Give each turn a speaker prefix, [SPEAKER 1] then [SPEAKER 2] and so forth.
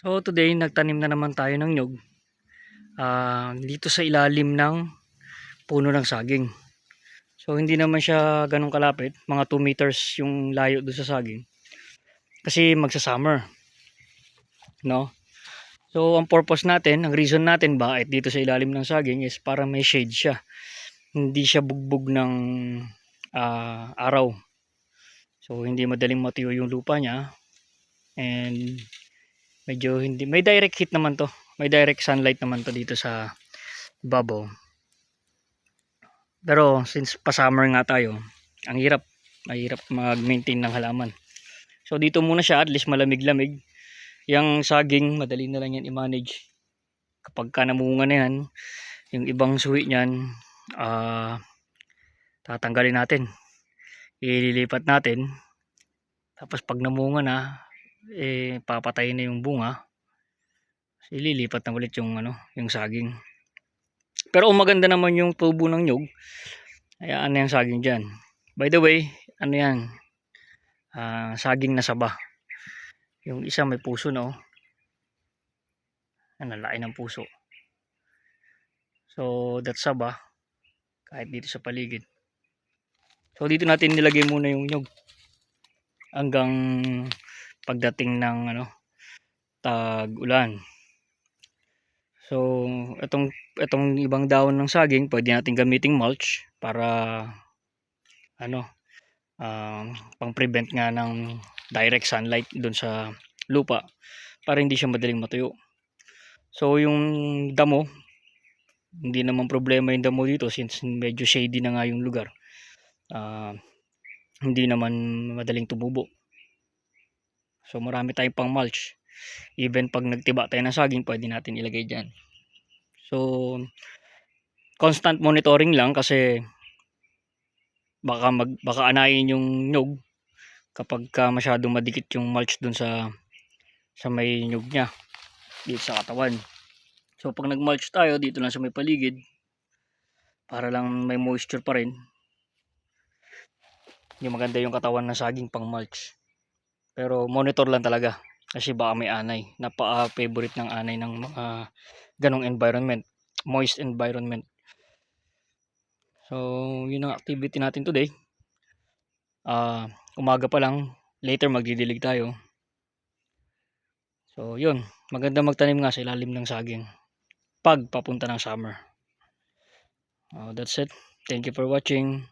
[SPEAKER 1] So today nagtanim na naman tayo ng nyog ah, dito sa ilalim ng puno ng saging. So hindi naman siya ganun kalapit, mga 2 meters yung layo doon sa saging. Kasi magsa-summer. No? So ang purpose natin, ang reason natin ba dito sa ilalim ng saging is para may shade siya. Hindi siya bugbog ng ah, araw. So hindi madaling matuyo yung lupa niya. And medyo hindi may direct heat naman to. May direct sunlight naman to dito sa babaw pero since pa summer nga tayo ang hirap. Mahirap mag-maintain ng halaman. So dito muna siya at least malamig-lamig. Yung saging madali na lang yan i-manage. Kapag ka namunga na yan yung ibang suwi niyan ah tatanggalin natin. Ililipat natin. Tapos pag namunga na eh papatay na yung bunga. Ililipat na ulit yung ano yung saging. Pero kung maganda naman yung tubo ng nyog hayaan na yung saging dyan? By the way ano yan? Ah, saging na saba. Yung isa may puso no ano laki ng puso. So that's saba kahit dito sa paligid. So dito natin nilagay muna yung nyog hanggang pagdating ng ano tag-ulan. So, itong itong ibang dahon ng saging, pwede natin gamiting mulch para ano, um, pang-prevent nga ng direct sunlight doon sa lupa para hindi siya madaling matuyo. So, yung damo, hindi naman problema yung damo dito since medyo shady na nga yung lugar. Ah, hindi naman madaling tumubo. So marami tayong pang mulch. Even pag nagtiba tayo ng saging, pwede natin ilagay dyan. So, constant monitoring lang kasi baka mag baka anayin yung nyog kapag ka masyadong madikit yung mulch dun sa sa may nyog niya dito sa katawan. So pag nag-mulch tayo dito lang sa may paligid para lang may moisture pa rin. Yung maganda yung katawan ng saging pang mulch. Pero monitor lang talaga kasi baka may anay. Napaka-favorite ng anay ng mga ganong environment. Moist environment. So, yun ang activity natin today. Ah, umaga pa lang, later magdidilig tayo. So, yun. Maganda magtanim nga sa ilalim ng saging pag papunta ng summer. Oh, that's it. Thank you for watching.